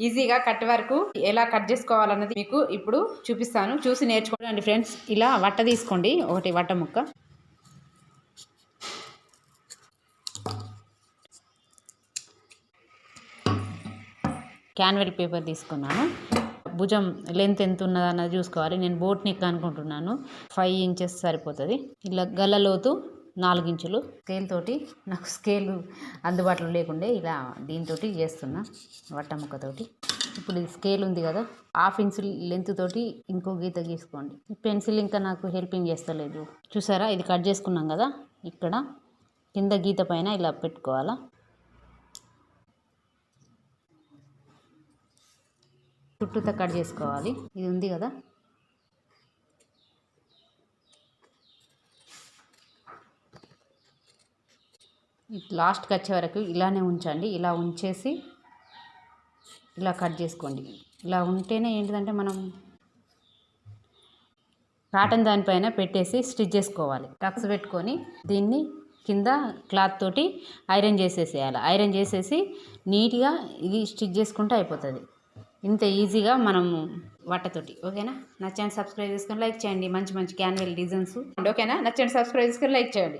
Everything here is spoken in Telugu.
ఈజీగా కట్ వరకు ఎలా కట్ చేసుకోవాలన్నది మీకు ఇప్పుడు చూపిస్తాను. చూసి నేర్చుకోండి ఫ్రెండ్స్. ఇలా వట్ట తీసుకోండి. ఒకటి వట్ట ముక్క. క్యాన్వెల్ పేపర్ తీసుకున్నాను. భుజం లెంత్ ఎంత ఉన్నది అన్నది చూసుకోవాలి. నేను బోట్ నెక్ అనుకుంటున్నాను. ఫైవ్ ఇంచెస్ సరిపోతుంది. ఇలా గల్లలోతు నాలుగించులు. స్కేల్ తోటి నాకు స్కేల్ అందుబాటులో లేకుండే ఇలా దీంతో చేస్తున్నా వట్ట ముక్కతోటి ఇప్పుడు ఇది స్కేల్ ఉంది కదా హాఫ్ ఇంచ్ లెంత్ తోటి ఇంకో గీత గీసుకోండి. పెన్సిల్ ఇంకా నాకు హెల్పింగ్ చేస్తలేదు. చూసారా ఇది కట్ చేసుకున్నాం కదా ఇక్కడ కింద గీత పైన ఇలా పెట్టుకోవాలా. చుట్టూతో కట్ చేసుకోవాలి. ఇది ఉంది కదా లాస్ట్కి వచ్చే వరకు ఇలానే ఉంచండి. ఇలా ఉంచేసి ఇలా కట్ చేసుకోండి. ఇలా ఉంటేనే ఏంటిదంటే మనం కాటన్ దానిపైన పెట్టేసి స్టిచ్ చేసుకోవాలి. టక్స్ పెట్టుకొని దీన్ని కింద క్లాత్ తోటి ఐరన్ చేసేసేయాలి. ఐరన్ చేసేసి నీట్గా ఇది స్టిచ్ చేసుకుంటే అయిపోతుంది. ఇంత ఈజీగా మనం వట్టతోటి ఓకేనా? నచ్చండి సబ్స్క్రైబ్ చేసుకొని లైక్ చేయండి. మంచి మంచి క్యాన్వెల్ డిజైన్స్. ఓకేనా? నచ్చండి సబ్స్క్రైబ్ చేసుకొని లైక్ చేయండి.